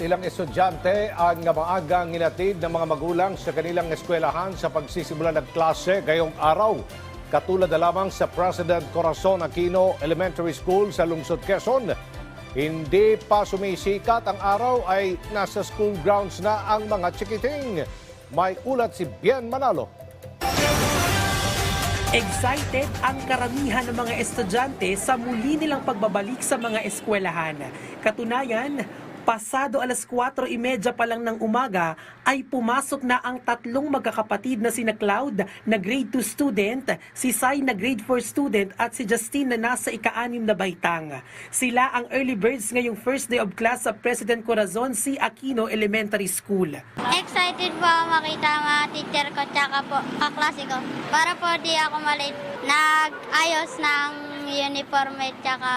Ilang estudyante ang maagang inatid ng mga magulang sa kanilang eskwelahan sa pagsisimula ng klase ngayong araw. Katulad na lamang sa President Corazon Aquino Elementary School sa Lungsod Quezon. Hindi pa sumisikat ang araw ay nasa school grounds na ang mga chikiting. May ulat si Bien Manalo. Excited ang karamihan ng mga estudyante sa muli nilang pagbabalik sa mga eskwelahan. Katunayan, pasado alas 4.30 pa lang ng umaga ay pumasok na ang tatlong magkakapatid na sina Cloud na grade 2 student, si Sai na grade 4 student at si Justine na nasa ika-anim na baitang. Sila ang early birds ngayong first day of class sa President Corazon C. Aquino Elementary School. Excited po makita ang mga teacher ko tsaka po kaklase ko. Para po di ako malate. Nag-ayos ng uniforme tsaka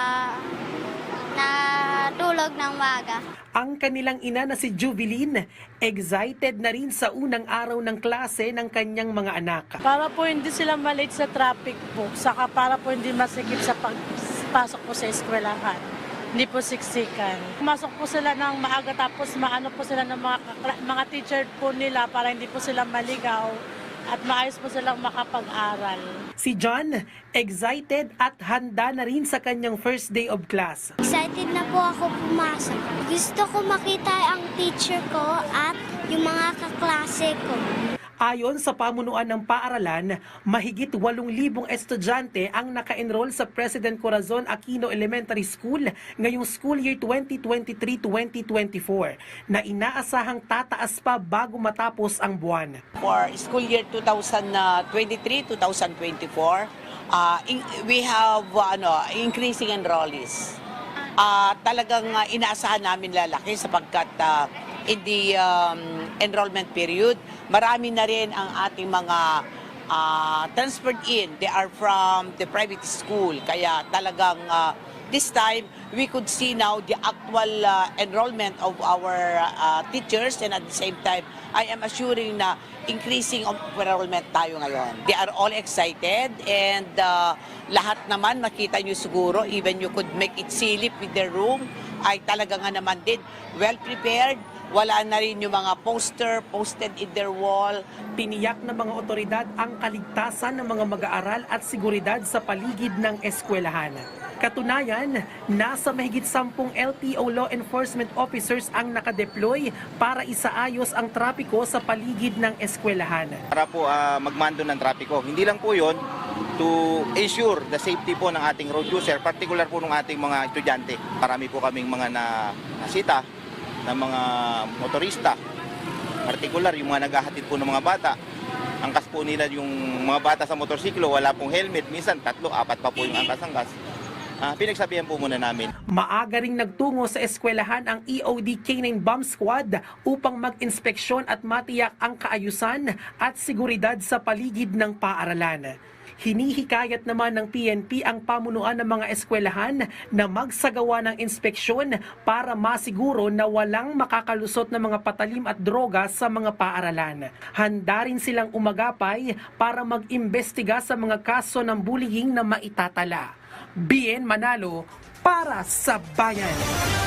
natulog ng maga. Ang kanilang ina na si Jubilin, excited na rin sa unang araw ng klase ng kanyang mga anak. Para po hindi sila malate sa traffic po, saka para po hindi masikip sa pagpasok po sa eskwelahan. Hindi po siksikan. Pumasok po sila ng maaga tapos maano po sila ng mga, mga teacher po nila para hindi po sila maligaw at maayos po silang makapag-aral. Si John, excited at handa na rin sa kanyang first day of class. Excited na po ako pumasok. Gusto ko makita ang teacher ko at yung mga kaklase ko. Ayon sa pamunuan ng paaralan, mahigit 8,000 estudyante ang naka-enroll sa President Corazon Aquino Elementary School ngayong school year 2023-2024 na inaasahang tataas pa bago matapos ang buwan. for school year 2023-2024, uh, we have uh, ano, increasing enrollees. Uh, talagang uh, inaasahan namin lalaki sapagkat uh, in the um, enrollment period, marami na rin ang ating mga uh, transferred in. They are from the private school. Kaya talagang uh, this time, we could see now the actual uh, enrollment of our uh, teachers and at the same time, I am assuring na increasing of enrollment tayo ngayon. They are all excited and uh, lahat naman nakita nyo siguro, even you could make it silip with their room, ay talaga nga naman din well prepared. Wala na rin yung mga poster posted in their wall. Tiniyak ng mga otoridad ang kaligtasan ng mga mag-aaral at seguridad sa paligid ng eskwelahan. Katunayan, nasa mahigit sampung LTO law enforcement officers ang nakadeploy para isaayos ang trapiko sa paligid ng eskwelahan. para po ah, magmando ng trapiko. Hindi lang po yon to ensure the safety po ng ating road user, particular po ng ating mga estudyante. Marami po kaming mga na, nasita ng mga motorista, particular yung mga naghahatid po ng mga bata. Angkas po nila yung mga bata sa motorsiklo, wala pong helmet, minsan tatlo, apat pa po yung angkas-angkas. Ah, pinagsabihan po muna namin. Maaga ring nagtungo sa eskwelahan ang EOD K-9 Bomb Squad upang mag-inspeksyon at matiyak ang kaayusan at seguridad sa paligid ng paaralan. Hinihikayat naman ng PNP ang pamunuan ng mga eskwelahan na magsagawa ng inspeksyon para masiguro na walang makakalusot ng mga patalim at droga sa mga paaralan. Handa rin silang umagapay para mag-imbestiga sa mga kaso ng bullying na maitatala. BN Manalo para sa bayan.